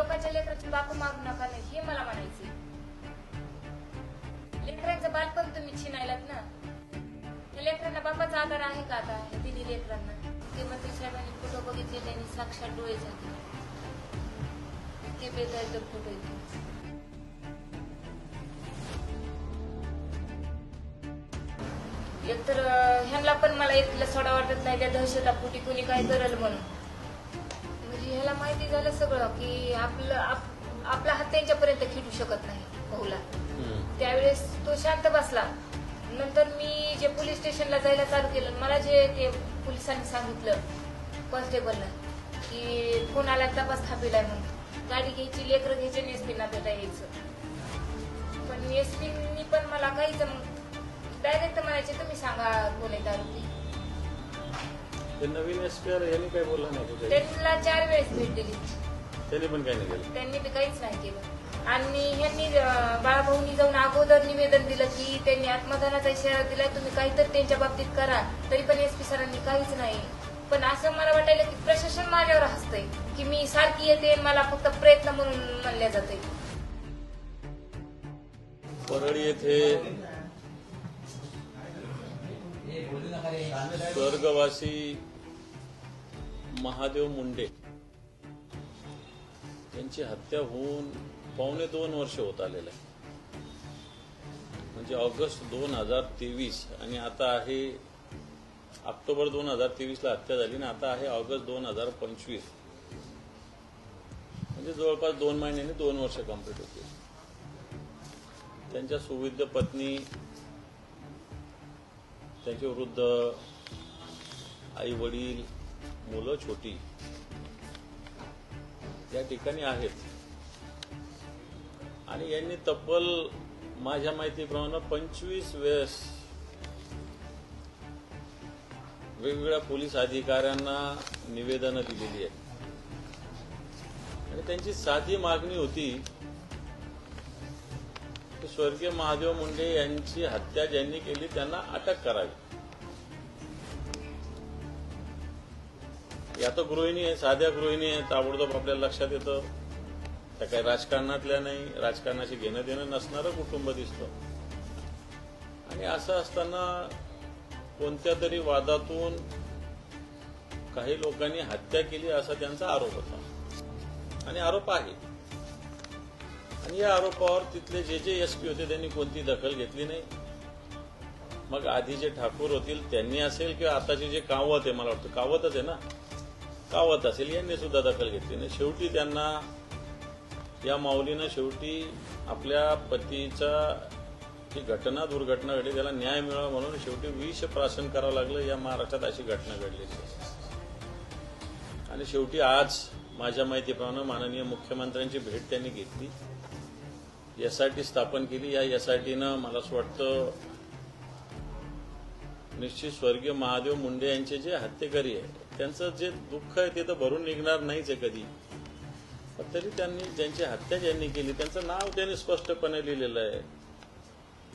लोकांच्या लेकराचे बापू मारू नका नाही हे मला म्हणायचे लेकरांचं बालपण तुम्ही छिनायलात ना? त्या लेकरांना बापाचा आधार आहे का आता? दिली लेकरांना. ते मंत्री साहेबांनी फोटो बघितले त्यांनी साक्षात डोळे झाले इतके तर फोटो येते एकतर ह्यांना पण मला इथलं सोडा वाटत नाही त्या दहशतापोटी कुणी काय करेल म्हणून. ह्याला माहिती झालं सगळं की आपलं आप- आपला हात त्यांच्यापर्यंत खिटू शकत नाही भाऊला त्यावेळेस तो शांत बसला. नंतर मी जे पोलीस स्टेशनला जायला चालू केलं मला जे ते पोलिसांनी सांगितलं कॉन्स्टेबलला की फोन आला तपास थांबेलाय म्हणून. गाडी घ्यायची लेकरं घ्यायची आणि एसपीना भेटा यायचं. पण एसपीनी पण मला काहीच डायरेक्ट म्हणायचे तुम्ही सांगा कोण आहे ते नवीन एसपीआर यांनी काय बोलला नाही का काही? त्यांना चार वेळेस भेट दिली. त्यांनी पण काही नाही केलं. त्यांनी बी काहीच नाही केलं. आणि ह्यांनी अं, बाळाभाऊनी जाऊन अगोदर निवेदन दिलं की त्यांनी आत्मदानाचा इशारा दिला तुम्ही काहीतरी त्यांच्या बाबतीत करा तरी पण एसपी सरांनी काहीच नाही. पण असं मला वाटायला की प्रशासन माझ्यावर हसतंय की मी सारखी येते आणि मला फक्त प्रयत्न म्हणून म्हणल्या जाते परळी येथे स्वर्गवासी महादेव मुंडे यांची हत्या होऊन पावणे दोन वर्ष होत आलेलं आहे. म्हणजे ऑगस्ट दोन हजार तेवीस आणि आता आहे ऑक्टोबर दोन हजार तेवीसला हत्या झाली आणि आता आहे ऑगस्ट दोन हजार पंचवीस. म्हणजे जवळपास दोन महिन्यांनी दोन वर्ष कंप्लीट होते त्यांच्या सुविध पत्नी त्यांचे वृद्ध आई वडील मुलं छोटी या ठिकाणी आहेत. आणि यांनी तब्बल माझ्या माहितीप्रमाणे पंचवीस वेळेस वेगवेगळ्या पोलीस अधिकाऱ्यांना निवेदनं दिलेली आहेत. आणि त्यांची साधी मागणी होती की स्वर्गीय महादेव मुंडे यांची हत्या ज्यांनी केली त्यांना अटक करावी. या तर गृहिणी आहे साध्या गृहिणी आहे ताबडतोब आपल्याला लक्षात येतं. त्या काही राजकारणातल्या नाही राजकारणाशी घेणं देणं नसणारं कुटुंब दिसतं. आणि असं असताना कोणत्या तरी वादातून काही लोकांनी हत्या केली असा त्यांचा आरोप होता. आणि आरोप आहे. आणि या आरोपावर तिथले जे जे एसपी होते त्यांनी कोणती दखल घेतली नाही. मग आधी जे ठाकूर होतील त्यांनी असेल किंवा आताचे जे कावत आहे मला वाटतं कावतच आहे ना. कावत असेल यांनी सुद्धा दखल घेतली नाही. शेवटी त्यांना या माऊलीनं शेवटी आपल्या पतीचा जी घटना दुर्घटना घडली त्याला न्याय मिळावा म्हणून शेवटी विष प्राशन करावं लागलं. या महाराष्ट्रात अशी घटना घडलेली आणि शेवटी आज माझ्या माहितीप्रमाणे माननीय मुख्यमंत्र्यांची भेट त्यांनी घेतली. एसआयटी स्थापन केली. या एसआयटीनं मला असं वाटतं निश्चित स्वर्गीय महादेव मुंडे यांचे जे हत्येकरी आहे त्यांचं जे दुःख आहे ते तर भरून निघणार नाहीच आहे कधी. पण तरी त्यांनी ज्यांची हत्या ज्यांनी केली त्यांचं नाव त्यांनी स्पष्टपणे लिहिलेलं आहे.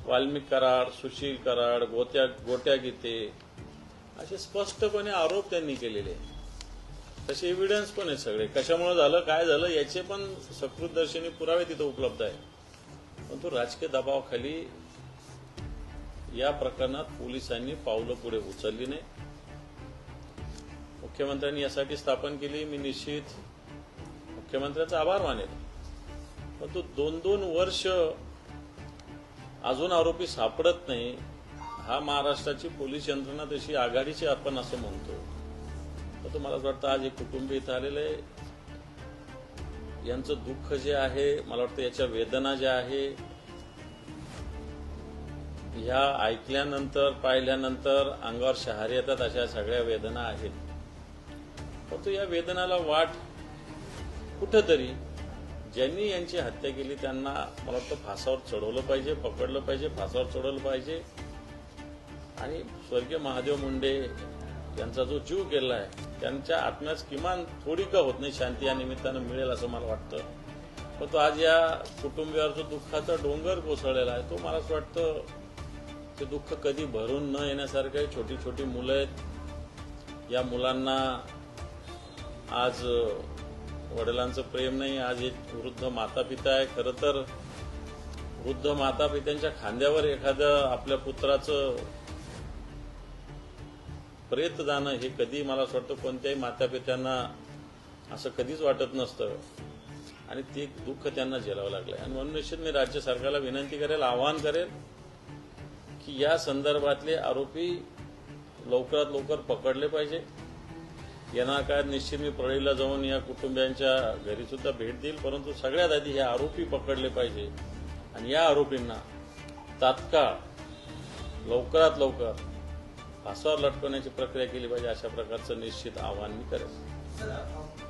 वाल्मिक कराड सुशील कराड गोत्या गोट्या गीते असे स्पष्टपणे आरोप त्यांनी केलेले आहे तसे एव्हिडन्स पण आहे सगळे. कशामुळे झालं काय झालं याचे पण सकृतदर्शनी पुरावे तिथं उपलब्ध आहे परंतु राजकीय दबावाखाली या प्रकरणात पोलिसांनी पावलं पुढे उचलली नाही. मुख्यमंत्र्यांनी यासाठी स्थापन केली. मी निश्चित मुख्यमंत्र्यांचा आभार मानेल. परंतु दोन दोन वर्ष अजून आरोपी सापडत नाही. हा महाराष्ट्राची पोलीस यंत्रणा तशी आघाडीची आपण असं म्हणतो. तर तुम्हाला असं वाटतं आज हे कुटुंब इथं आलेलं आहे. यांचं दुःख जे आहे मला वाटतं याच्या वेदना ज्या आहे ह्या ऐकल्यानंतर पाहिल्यानंतर अंगावर शहार येतात अशा सगळ्या वेदना आहेत. परंतु या वेदनाला वाट कुठंतरी ज्यांनी यांची हत्या केली त्यांना मला वाटतं फासावर चढवलं पाहिजे पकडलं पाहिजे फासावर चढवलं पाहिजे. आणि स्वर्गीय महादेव मुंडे यांचा जो जीव गेला आहे त्यांच्या आत्म्यास किमान थोडी का होत नाही शांती या निमित्तानं मिळेल असं मला वाटतं. पण तो आज या कुटुंबियावर जो दुःखाचा डोंगर कोसळलेला आहे तो मला असं वाटतं ते दुःख कधी भरून न येण्यासारखं आहे छोटी छोटी मुलं आहेत. या मुलांना आज वडिलांचं प्रेम नाही आज एक वृद्ध माता पिता आहे. खरं तर वृद्ध माता पित्यांच्या खांद्यावर एखादं आपल्या पुत्राचं प्रेत जाणं हे कधी मला असं वाटतं कोणत्याही माता पित्यांना असं कधीच वाटत नसतं. आणि ते दुःख त्यांना झेलावं लागलंय. आणि म्हणून मी राज्य सरकारला विनंती करेल आवाहन करेल की या संदर्भातले आरोपी लवकरात लवकर पकडले पाहिजे. येणार काळात निश्चित मी परळीला जाऊन या कुटुंबियांच्या घरी सुद्धा भेट देईल परंतु सगळ्यात आधी हे आरोपी पकडले पाहिजे. आणि या आरोपींना तात्काळ लवकरात लवकर फासावर लटकवण्याची प्रक्रिया केली पाहिजे अशा प्रकारचं निश्चित आवाहन मी करेन.